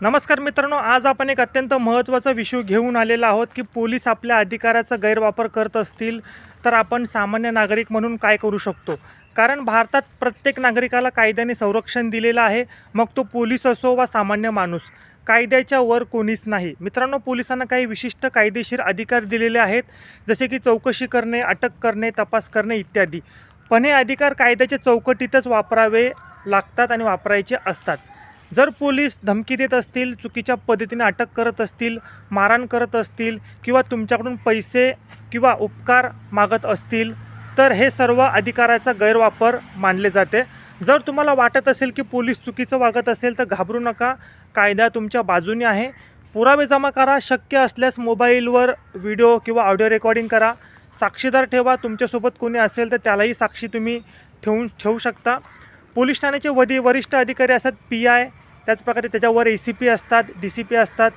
नमस्कार मित्रांनो आज आपण एक अत्यंत महत्त्वाचा विषय घेऊन आलेला आहोत की पोलीस आपल्या अधिकाराचा गैरवापर करत असतील तर आपण सामान्य नागरिक म्हणून काय करू शकतो? कारण भारतात प्रत्येक नागरिकाला कायद्याने संरक्षण दिलेलं आहे मग तो पोलीस असो वा सामान्य माणूस. कायद्याच्या वर कोणीच नाही. मित्रांनो पोलिसांना काही विशिष्ट कायदेशीर अधिकार दिलेले आहेत जसे की चौकशी करणे अटक करणे तपास करणे इत्यादी. पण हे अधिकार कायद्याच्या चौकटीतच वापरावे लागतात आणि वापरायचे असतात. जर पोलीस धमकी देत असतील चुकीच्या पद्धतीने अटक करत असतील मारहाण करत असतील किंवा तुमच्याकडून पैसे किंवा उपकार मागत असतील तर हे सर्व अधिकाराचा गैरवापर मानले जाते. जर तुम्हाला वाटत असेल की पोलीस चुकीचं वागत असेल तर घाबरू नका. कायदा तुमच्या बाजूने आहे. पुरावे जमा करा. शक्य असल्यास मोबाईलवर व्हिडिओ किंवा ऑडिओ रेकॉर्डिंग करा. साक्षीदार ठेवा. तुमच्यासोबत कोणी असेल तर त्यालाही साक्षी तुम्ही ठेवून ठेवू शकता. पोलीस ठाण्याचे वधी वरिष्ठ अधिकारी असतात पी आय त्याचप्रकारे त्याच्यावर ए सी पी असतात डी सी पी असतात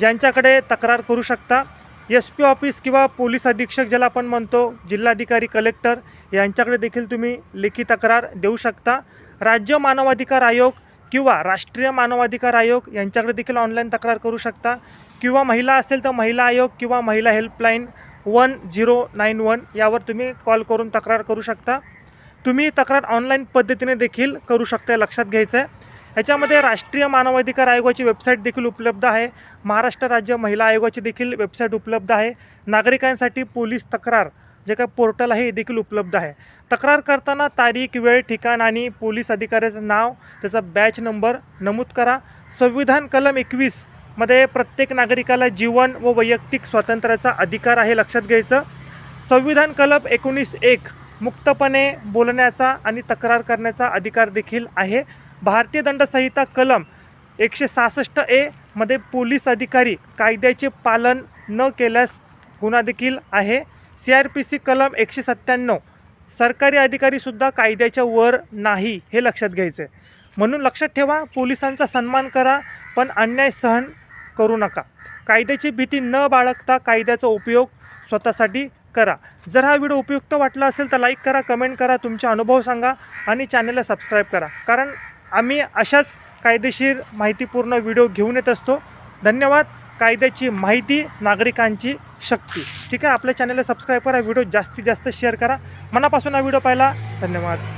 यांच्याकडे तक्रार करू शकता. एस पी ऑफिस किंवा पोलीस अधीक्षक ज्याला आपण म्हणतो जिल्हाधिकारी कलेक्टर यांच्याकडे देखील तुम्ही लेखी तक्रार देऊ शकता. राज्य मानवाधिकार आयोग किंवा राष्ट्रीय मानवाधिकार आयोग यांच्याकडे देखील ऑनलाईन तक्रार करू शकता. किंवा महिला असेल तर महिला आयोग किंवा महिला helpline one zero nine one यावर तुम्ही कॉल करून तक्रार करू शकता. तुम्ही तक्रार ऑनलाईन पद्धतीने देखील करू शकता लक्षात घ्यायचं आहे ह्याच्यामध्ये राष्ट्रीय मानवाधिकार आयोगाची वेबसाईट देखील उपलब्ध आहे. महाराष्ट्र राज्य महिला आयोगाची देखील वेबसाईट उपलब्ध आहे. नागरिकांसाठी पोलीस तक्रार जे काय पोर्टल आहे हे देखील उपलब्ध आहे. तक्रार करताना तारीख वेळ ठिकाण आणि पोलीस अधिकाऱ्याचं नाव त्याचा बॅच नंबर नमूद करा. संविधान कलम एकवीसमध्ये प्रत्येक नागरिकाला जीवन व वैयक्तिक स्वातंत्र्याचा अधिकार आहे लक्षात घ्यायचं. संविधान कलम एकोणीस एक मुक्तपणे बोलण्याचा आणि तक्रार करण्याचा अधिकार देखील आहे. भारतीय दंडसंहिता कलम एकशे सहासष्ट ए मध्ये पोलीस अधिकारी कायद्याचे पालन न केल्यास गुन्हा देखील आहे. सी आर पी सी कलम एकशे सत्त्याण्णव सरकारी अधिकारीसुद्धा कायद्याच्या वर नाही हे लक्षात घ्यायचं. आहे म्हणून लक्षात ठेवा पोलिसांचा सन्मान करा पण अन्याय सहन करू नका. कायद्याची भीती न बाळगता कायद्याचा उपयोग स्वतःसाठी करा. जर हा व्हिडिओ उपयुक्त वाटला असेल तर लाईक करा कमेंट करा तुमचे अनुभव सांगा आणि चॅनलला सबस्क्राईब करा. कारण आम्ही अशाच कायदेशीर माहितीपूर्ण व्हिडिओ घेऊन येत असतो. धन्यवाद. कायद्याची माहिती नागरिकांची शक्ती. ठीक आहे? आपल्या चॅनलला सबस्क्राईब करा व्हिडिओ जास्तीत जास्त शेअर करा. मनापासून हा व्हिडिओ पाहिला. धन्यवाद.